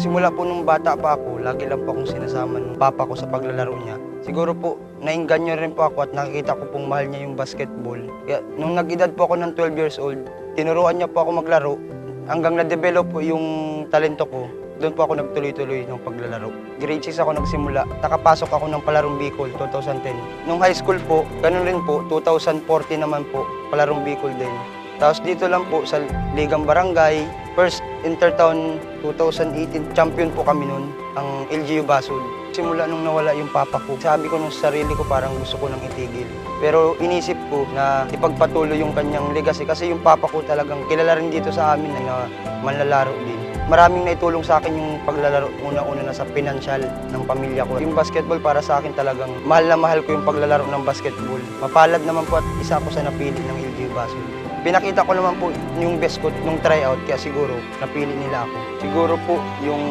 Simula po nung bata pa ako, lagi lang po akong sinasama ng papa ko sa paglalaro niya. Siguro po, nainganyo rin po ako at nakikita ko pong mahal niya yung basketball. Kaya nung nag-edad po ako ng 12 years old, tinuruan niya po ako maglaro. Hanggang na-develop po yung talento ko, doon po ako nagtuloy-tuloy ng paglalaro. Grade 6 ako nagsimula. Nakapasok ako ng Palarong Bicol 2010. Nung high school po, ganun rin po, 2014 naman po, Palarong Bicol din. Tapos dito lang po sa Ligang Barangay, first Intertown 2018, champion po kami noon, ang LGU Basud. Simula nung nawala yung papa ko, sabi ko nung sa sarili ko parang gusto ko nang itigil. Pero inisip ko na ipagpatuloy yung kanyang legacy kasi yung papa ko talagang kilala rin dito sa amin na manlalaro din. Maraming naitulong sa akin yung paglalaro, una-una na sa pinansyal ng pamilya ko. Yung basketball para sa akin talagang mahal na mahal ko yung paglalaro ng basketball. Mapalad naman po at isa ako sa napili ng LGU Basud. Pinakita ko naman po yung best ko nung tryout kaya siguro napili nila ako. Siguro po yung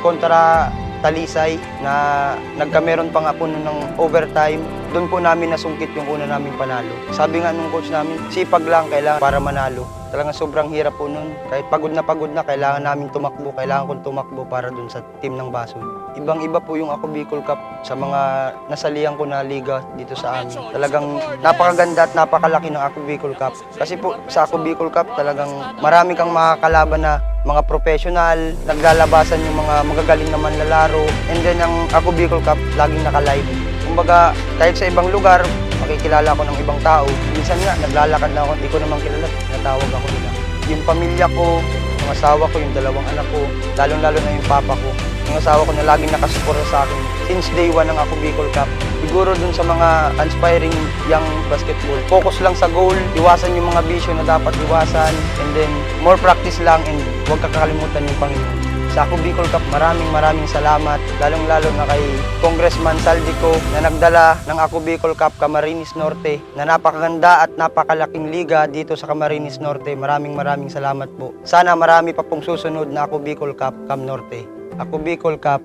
kontra Talisay na nagkameron pa nga po ng overtime. Doon po namin nasungkit yung una naming panalo. Sabi nga nung coach namin, sipag lang kailangan para manalo. Talagang sobrang hirap po nun. Kahit pagod na pagod na, kailangan namin tumakbo. Kailangan kong tumakbo para dun sa team ng Basol. Ibang-iba po yung ako Bicol Cup sa mga nasalihan ko na liga dito sa amin. Talagang napakaganda at napakalaki ng ako Bicol Cup. Kasi po sa ako Bicol Cup talagang marami kang makakalaban na mga professional, naglalabasan yung mga magagaling na manlalaro. And then ang ako Bicol Cup, laging naka-live. Kumbaga, kahit sa ibang lugar, makikilala ko ng ibang tao. Minsan nga, naglalakad na ako, hindi ko naman kilala, natawag ako nila. Yung pamilya ko, yung asawa ko, yung dalawang anak ko, lalong-lalo na yung papa ko. Yung asawa ko na laging nakasuporta sa akin since day one ng ako Bicol Cup. Siguro dun sa mga aspiring young basketball, focus lang sa goal, iwasan yung mga bisyo na dapat iwasan, and then more practice lang and huwag kakalimutan yung Panginoon. Sa ako Bicol Cup, maraming maraming salamat, lalong-lalo na kay Congressman Saldico na nagdala ng ako Bicol Cup Camarines Norte na napakaganda at napakalaking liga dito sa Camarines Norte. Maraming maraming salamat po. Sana marami pa pong susunod na ako Bicol Cup Cam Norte. Ako Bicol Cup,